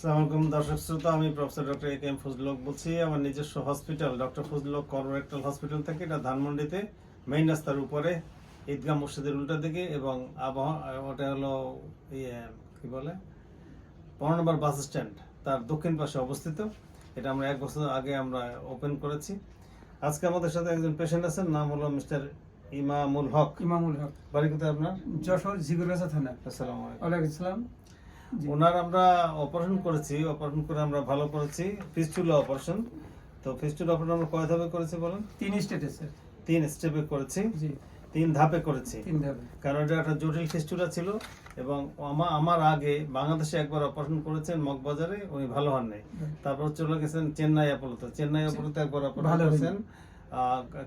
সালামালাইকুম দর্শক শ্রোতা আমি professor doctor A K M Fazlul Haque বলছি। আমার নিজস্ব হসপিটাল ডক্টর ফজলুল হক কর্পোরেটাল হসপিটাল থেকে এটা ধানমন্ডিতে মেইন রাস্তার উপরে ঈদগাহ মসজিদের উল্টা দিকে এবং আবহাওয়া ওটা হলো ইয়ে কি বলে? পনেরো নম্বর বাস স্ট্যান্ড তার দক্ষিণ পাশে অবস্থিত। এটা আমরা এক বছর আগে আমরা ওপেন করেছি। আজকে আমাদের সাথে একজন পেশেন্ট আছেন নাম হলো মিস্টার ইমামুল হক। ইমামুল হক। বাড়ি কোথায় আপনার? যশোর জিগুরাসা থানা। আসসালামু আলাইকুম। ওয়ালাইকুম আসসালাম। ওনার আমরা অপারেশন করেছি অপারেশন করে আমরা ভালো করেছি। ফিস্টুলা অপারেশন তো ফিস্টুলা অপারেশন আমরা কয় ধাপে করেছি বলেন? তিন স্টেটে স্যার তিন স্টেপে করেছি। জি। তিন ধাপে করেছি। তিন ধাপে। কারণ এটা একটা জটিল ফিস্টুলা ছিল এবং আমা- আমার আগে বাংলাদেশে একবার অপারেশন করেছেন মগবাজারে উনি ভালো হন নাই তারপর চলে গেছেন চেন্নাই অ্যাপোলোতে। চেন্নাই অ্যাপোলোতে একবার অপারেশন ভালো করেছেন।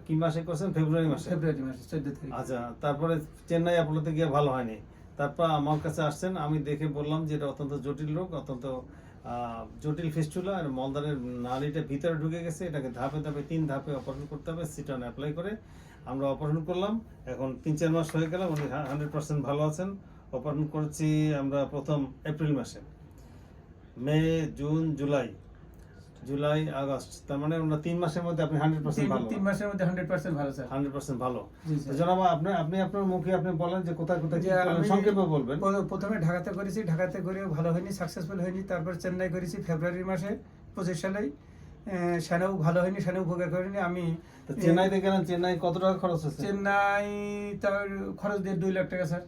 কি মাসে করেছেন? ফেব্রুয়ারি মাসে। ফেব্রুয়ারি মাসে চোদ্দ তারিখ। আচ্ছা তারপরে চেন্নাই অ্যাপোলোতে গিয়ে ভালো হয়নি। তারপর আমার কাছে আসছেন, আমি দেখে বললাম যে এটা অত্যন্ত জটিল রোগ, অত্যন্ত জটিল ফিস্টুলা, আর মলদারের নালীটা ভিতরে ঢুকে গেছে, এটাকে ধাপে ধাপে, তিন ধাপে অপারেশন করতে হবে, সিটন অ্যাপ্লাই করে আমরা অপারেশন করলাম। এখন তিন চার মাস হয়ে গেলাম, উনি হান্ড্রেড পার্সেন্ট ভালো আছেন। অপারেশন করেছি আমরা প্রথম এপ্রিল মাসে। May, June, July July August. তার মানে আমরা তিন মাসের মধ্যে আপনি হান্ড্রেড পার্সেন্ট ভালো। তিন মাসের মধ্যে হান্ড্রেড পার্সেন্ট ভালো স্যার। হান্ড্রেড পার্সেন্ট ভালো। জনাব আপনি আপনি আপনার মুখে আপনি বলেন যে কোথায় কোথায় সংক্ষেপে বলবেন। প্রথমে ঢাকাতে করেছি। ঢাকাতে করে ভালো হয়নি সাকসেসফুল হয়নি। তারপর চেন্নাই করেছি ফেব্রুয়ারি মাসে পঁচিশ সালেই। আহ, সেখানেও ভালো হয়নি সেখানেও উপকার করেনি। আমি চেন্নাইতে গেলেন চেন্নাই কত টাকা খরচ হচ্ছে চেন্নাই তার খরচ দিয়ে দুই লাখ টাকা স্যার।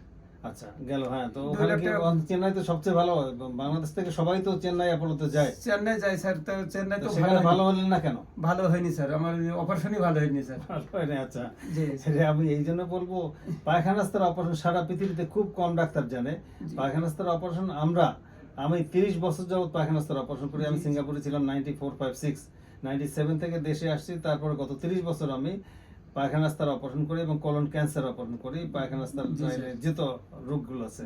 আচ্ছা গেল হ্যাঁ তো ওখানে কি চেন্নাই তো সবচেয়ে ভালো বাংলাদেশ থেকে সবাই তো চেন্নাই অ্যাপোলোতে যায়। চেন্নাই যাই স্যার তো চেন্নাই তো ভালো ভালো। হলেন না কেন? ভালো হয়নি স্যার আমার অপারেশনই ভালো হয়নি স্যার। আচ্ছা। জি আমি এই জন্য বলব পায়খানাস্তার অপারেশন সারা পৃথিবীতে খুব কম ডাক্তার জানে। পায়খানাস্তার অপারেশন আমরা আমি তিরিশ বছর যাবত পায়খানা স্তর অপারেশন করি। আমি সিঙ্গাপুরে ছিলাম ninety four five six ninety seven থেকে দেশে আসছি তারপরে গত তিরিশ বছর আমি পায়খানা অপারেশন করি এবং কলন ক্যান্সার অপারেশন করি পায়খানা যেত রোগগুলো আছে।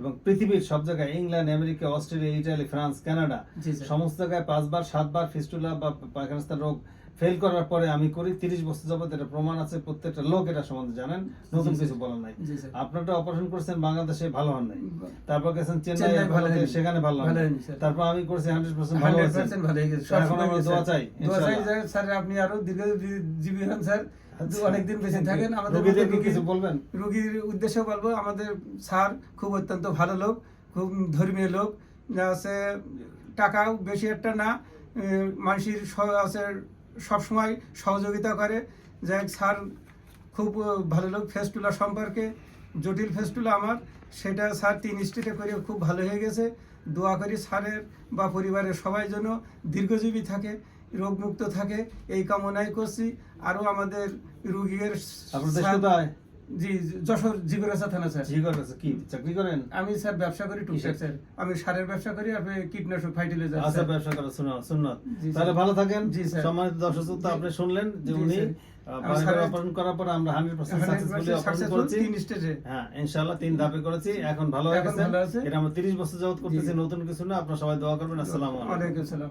এবং পৃথিবীর সব জায়গায় England America Australia Italy France Canada সমস্ত জায়গায় পাঁচবার সাতবার ফিস্টুলা বা পায়খানা রোগ ফেল করার পরে আমি করি। তিরিশ বছর যাবত এটা প্রমাণ আছে প্রত্যেকটা লোক এটা সম্বন্ধে জানেন। নতুন কিছু বলার নাই। আপনারটা অপারেশন করছেন বাংলাদেশে ভালো হন নাই। তারপর গেছেন চেন্নাই সেখানে ভালো হন। তারপর আমি করছি হান্ড্রেড পার্সেন্ট ভালো এখন আমরা দোয়া চাই, আপনি আরও দীর্ঘ জীবী হন স্যার। অনেকদিন বেঁচে থাকেন আমাদের কিছু বলবেন? রোগীর উদ্দেশ্যে বলব আমাদের স্যার খুব অত্যন্ত ভালো লোক খুব ধর্মীয় লোক। আছে টাকাও বেশি একটা না মানুষের আছে সবসময় সহযোগিতা করে। যাই স্যার খুব ভালো লোক ফেস্টুলা সম্পর্কে জটিল ফেস্টুলা আমার। সেটা স্যার তিন স্ট্রিটে করে খুব ভালো হয়ে গেছে। দোয়া করি স্যারের বা পরিবারের সবাই যেন দীর্ঘজীবী থাকে। রোগমুক্ত থাকে এই কামনাই করছি। আরও আমাদের রুগীর জি যশোর জিগুরাসা থানা স্যার। জি করেছে কি চাকরি করেন? আমি স্যার ব্যবসা করি টুকটাক? স্যার। আমি সারের ব্যবসা করি আর কীটনাশক ফার্টিলাইজার আচ্ছা ব্যবসা করা শোনা স্যার। তাহলে ভালো থাকেন। জি, স্যার। সম্মানিত দর্শক শ্রোতা, আপনি শুনলেন যে উনি। অপারেশন করার পর আমরা হান্ড্রেড পার্সেন্ট সাকসেসফুলি অপারেশন করেছি। তিন স্টেজে হ্যাঁ ইনশাআল্লাহ তিন ধাপে করেছি। এখন ভালো হয়ে গেছে। এটা আমরা তিরিশ বছর যাবত করতেছি নতুন কিছু না। আপনারা সবাই দোয়া করবেন। আসসালামু আলাইকুম। ওয়ালাইকুম আসসালাম।